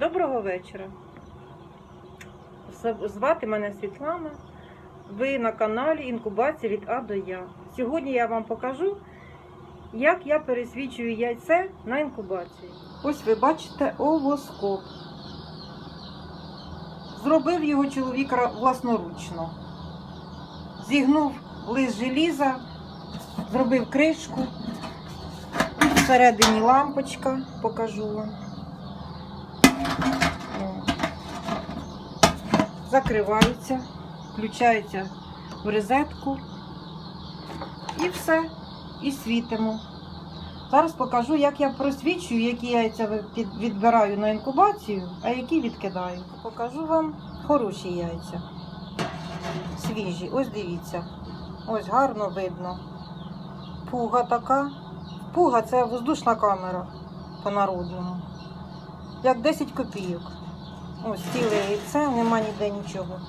Доброго вечора. Звати мене Світлана. Ви на каналі Інкубація від А до Я. Сьогодні я вам покажу, як я пересвічую яйце на інкубацію. Ось ви бачите овоскоп. Зробив його чоловік власноручно. Зігнув лист желіза, зробив кришку. Всередині лампочка, покажу вам. Закривається, включається в розетку і все. І світимо. Зараз покажу, як я просвічую, які яйця відбираю на інкубацію, а які відкидаю. Покажу вам хороші яйця. Свіжі. Ось дивіться. Ось гарно видно. Пуга така. Пуга це воздушна камера по-народному. Як 10 копійок. Ось ціле яйце, нема ніде нічого.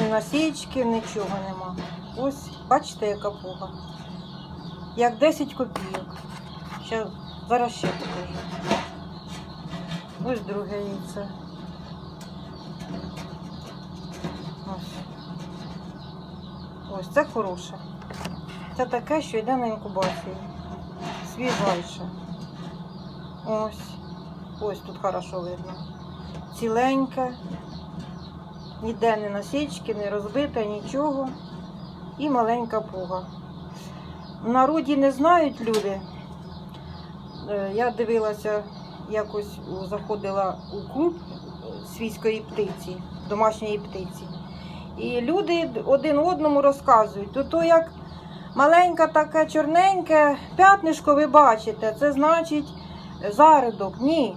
Ні насічки, нічого нема. Ось, бачите, яка пуга. Як 10 копійок. Ще, зараз ще покажу. Ось друге яйце. Ось. Ось це хороше. Це таке, що йде на інкубацію. Свіжайше. Ось. Ось тут хорошо видно. Ціленьке. Ніде не насічки, не розбите, нічого. І маленька пуга. В народі не знають люди. Е, Я дивилася, якось заходила у клуб свійської птиці, домашньої птиці. І люди один одному розказують, то то як маленьке таке чорненьке п'ятнишко ви бачите, це значить зародок. Ні,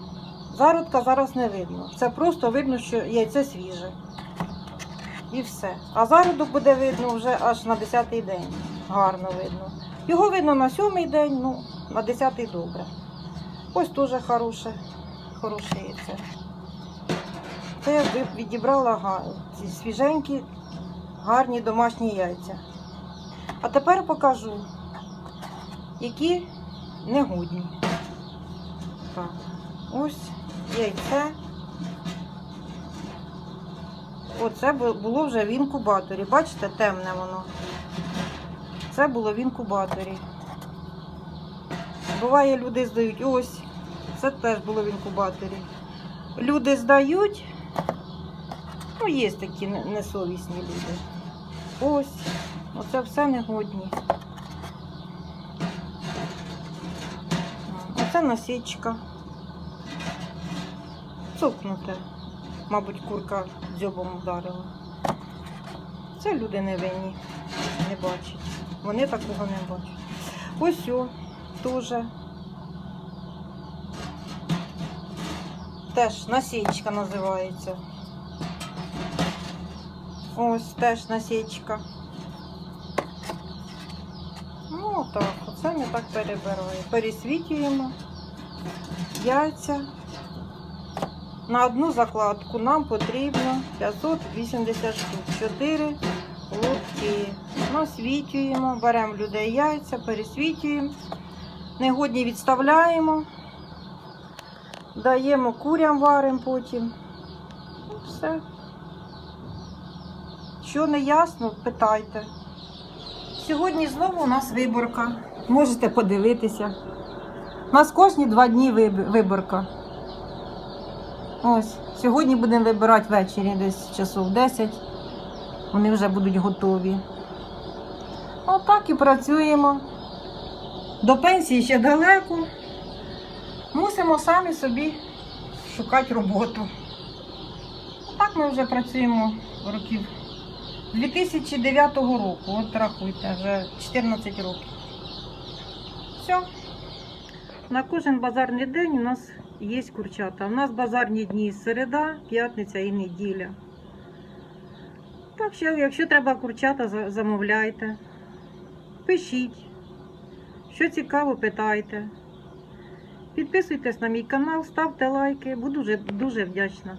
зародка зараз не видно. Це просто видно, що яйце свіже. І все. А зародок буде видно вже аж на 10-й день. Гарно видно. Його видно на сьомий день, ну, на 10-й добре. Ось теж хороше, хороше яйце. Це я відібрала ці свіженькі, гарні домашні яйця. А тепер покажу, які негодні. Так, ось яйце. Оце було вже в інкубаторі. Бачите, темне воно. Це було в інкубаторі. Буває, люди здають ось. Це теж було в інкубаторі. Люди здають. Ну, є такі несовісні люди. Ось. Оце все негодні. Оце насічка. Цукнуте. Мабуть, курка дзьобом вдарила. Це люди не винні, не бачать. Вони такого не бачать. Ось о, теж. Теж насічка називається. Ось теж насічка. Ну так, оце ми так перебираємо. Пересвітлюємо яйця. На одну закладку нам потрібно 580 штук. 4 лотки. Насвітлюємо, беремо людей яйця, пересвітлюємо. Негодні відставляємо. Даємо курям варимо потім. Все. Що не ясно, питайте. Сьогодні знову у нас виборка. Можете подивитися. У нас кожні два дні виборка. Ось, сьогодні будемо вибирати ввечері, десь часов 10. Вони вже будуть готові. Отак і працюємо. До пенсії ще далеко. Мусимо самі собі шукати роботу. Так ми вже працюємо років 2009 року. От рахуйте, вже 14 років. Все. На кожен базарний день у нас є курчата. У нас базарні дні середа, п'ятниця і неділя. Так що, якщо треба курчата, замовляйте. Пишіть. Що цікаво, питайте. Підписуйтесь на мій канал, ставте лайки. Буду дуже, дуже вдячна.